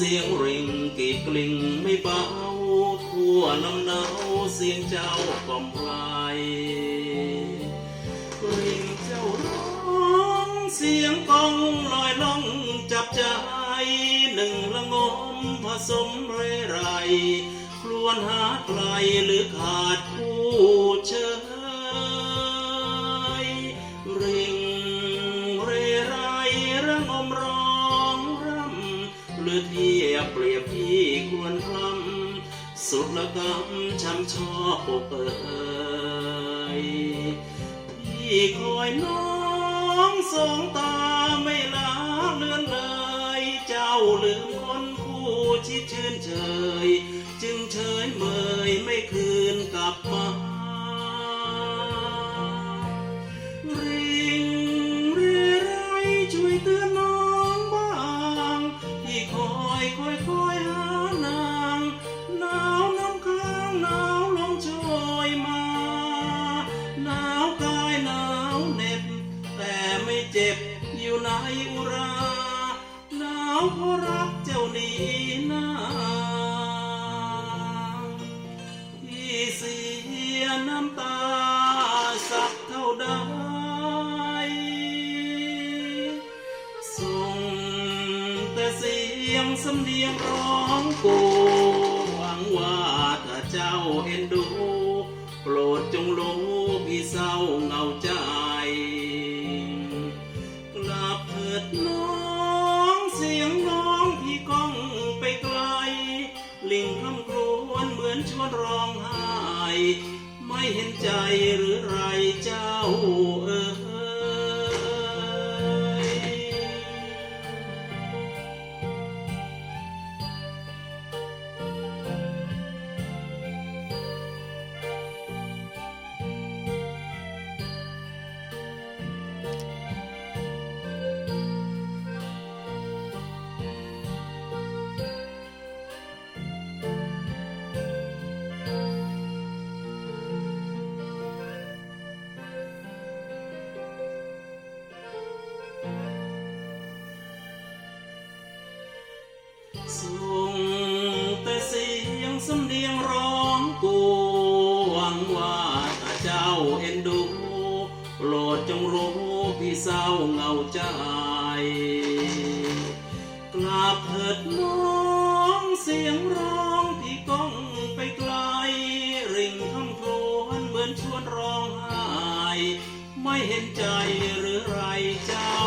สียงริงกีกลิ่งไม่เบาทั่วลำเนาเสียงเจ้ากล่อมไพรกลิ่งเจ้าร้องเสียงกองลอยล่องจับใจหนึ่งละงมผสมเรไรครวนหาไกลหรือขาดผู้เชย รือเทียบเปรียบที่ควรคลำสุดละกำช้ำชอบอกเอยพี่คอยน้องสองตาไม่ลาเลือนเลย เจ้าลืมคนคู่ชิดชื่นเฉย จึงเฉยเมยายอุราหนาวเพราะรักเจ้านี้นาที่เสียน้ำตาสักเท่าใดส่งแต่เสียงสำเนียงร้องโกหวังว่าถ้าเจ้าเอ็นดู โปรดจงรู้พี่เศร้าเงาใจ ลิงคำครวญเหมือนชวนร้องไห้ ไม่เห็นใจหรือไรเจ้า วังว่าถ้าเจ้าเอ็นดูโปรดจงรู้พี่เศร้าเหงาใจกลับเถิดน้องเสียงร้องพี่ก้องไปไกล ริ่งคำครวญเหมือนชวนร้องไห้ไม่เห็นใจหรือไรเจ้า